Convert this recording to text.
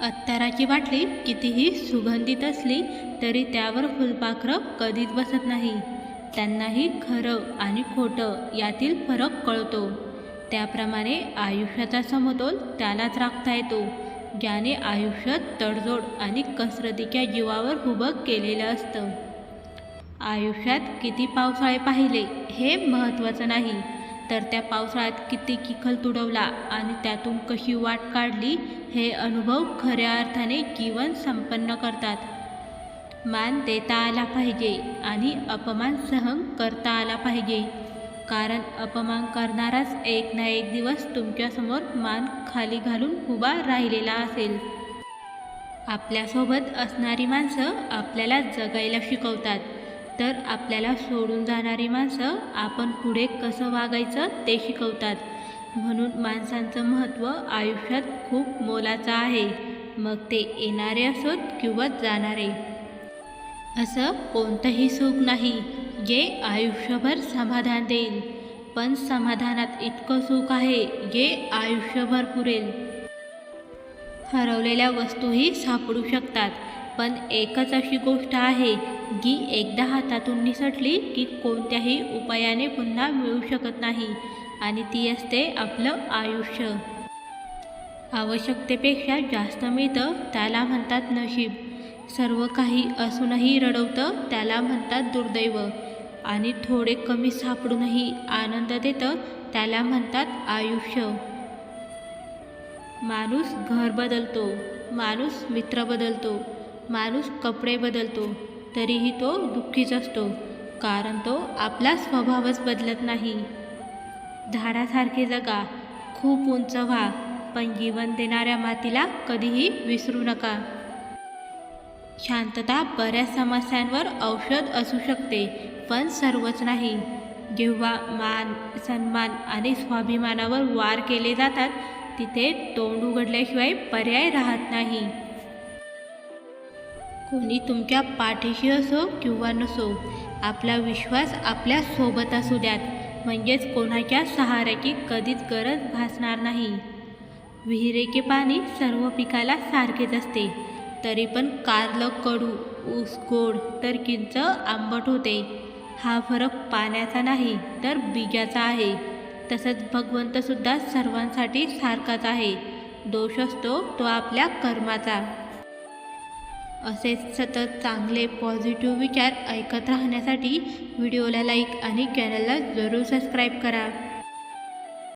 अत्ताराची बाटली कितीही सुगंधित असली तरी त्यावर फुलपाखरं कधीच बसत नाही. त्यांनाही खरं आणि खोटं यातील फरक कळतो. त्याप्रमाणे आयुष्याचा समतोल त्यालाच राखता येतो. ज्याने आयुष्य तडजोड आणि कसरतीच्या जीवावर उभं केलेलं असतं. आयुष्यात किती पावसाळे पाहिले हे महत्त्वाचं नाही. तर त्या पावसाळ्यात किती किखल तुडवला आणि त्यातून कशी वाट काढली हे अनुभव खऱ्या अर्थाने जीवन संपन्न करतात. मान देता आला पाहिजे आणि अपमान सहन करता आला पाहिजे. कारण अपमान करणाराच एक ना एक दिवस तुमच्यासमोर मान खाली घालून उभा राहिलेला असेल. आपल्यासोबत असणारी माणसं आपल्याला जगायला शिकवतात. तर आपल्याला सोडून जाणारी माणसं आपण पुढे कसं वागायचं ते शिकवतात. म्हणून माणसांचं महत्त्व आयुष्यात खूप मोलाचं आहे. मग ते येणारे असोत किंवा जाणारे? असं कोणतंही सुख नाही जे आयुष्यभर समाधान देईल. पण समाधानात इतकं सुख आहे जे आयुष्यभर पुरेल. हरवलेल्या वस्तूही सापडू शकतात. पण एकच अशी गोष्ट आहे जी एकदा हातातून निसटली की कोणत्याही उपायाने पुन्हा मिळू शकत नाही आणि ती असते आपलं आयुष्य. आवश्यकतेपेक्षा जास्त मिळतं त्याला म्हणतात नशीब. सर्व काही असूनही रडवतं त्याला म्हणतात दुर्दैव. आणि थोडे कमी सापडूनही आनंद देतं त्याला म्हणतात आयुष्य. माणूस घर बदलतो माणूस मित्र बदलतो माणूस कपडे बदलतो तरीही तो दुःखीच असतो कारण तो आपला स्वभावच बदलत नाही. झाडासारखे जगा खूप उंच व्हा पण जीवन देणाऱ्या मातीला कधीही विसरू नका. शांतता बऱ्याच समस्यांवर औषध असू शकते पण सर्वच नाही. जेव्हा मान सन्मान आणि स्वाभिमानावर वार केले जातात तिथे तोंड उघडल्याशिवाय पर्याय राहत नाही. कोणी तुमच्या पाठीशी असो किंवा नसो आपला विश्वास आपल्यासोबत असू द्यात म्हणजेच कोणाच्या सहाऱ्याची कधीच गरज भासणार नाही. विहिरेचे पाणी सर्व पिकाला सारखेच असते तरी पण कारलं कडू ऊस गोड तर किंच आंबट होते. हा फरक पाण्याचा नाही तर बीजाचा आहे. तसंच भगवंतसुद्धा सर्वांसाठी सारखाच आहे. दोष असतो तो आपल्या कर्माचा. असेच सतत चांगले पॉझिटिव्ह विचार ऐकत राहण्यासाठी व्हिडिओला लाईक आणि चॅनलला जरूर सबस्क्राईब करा.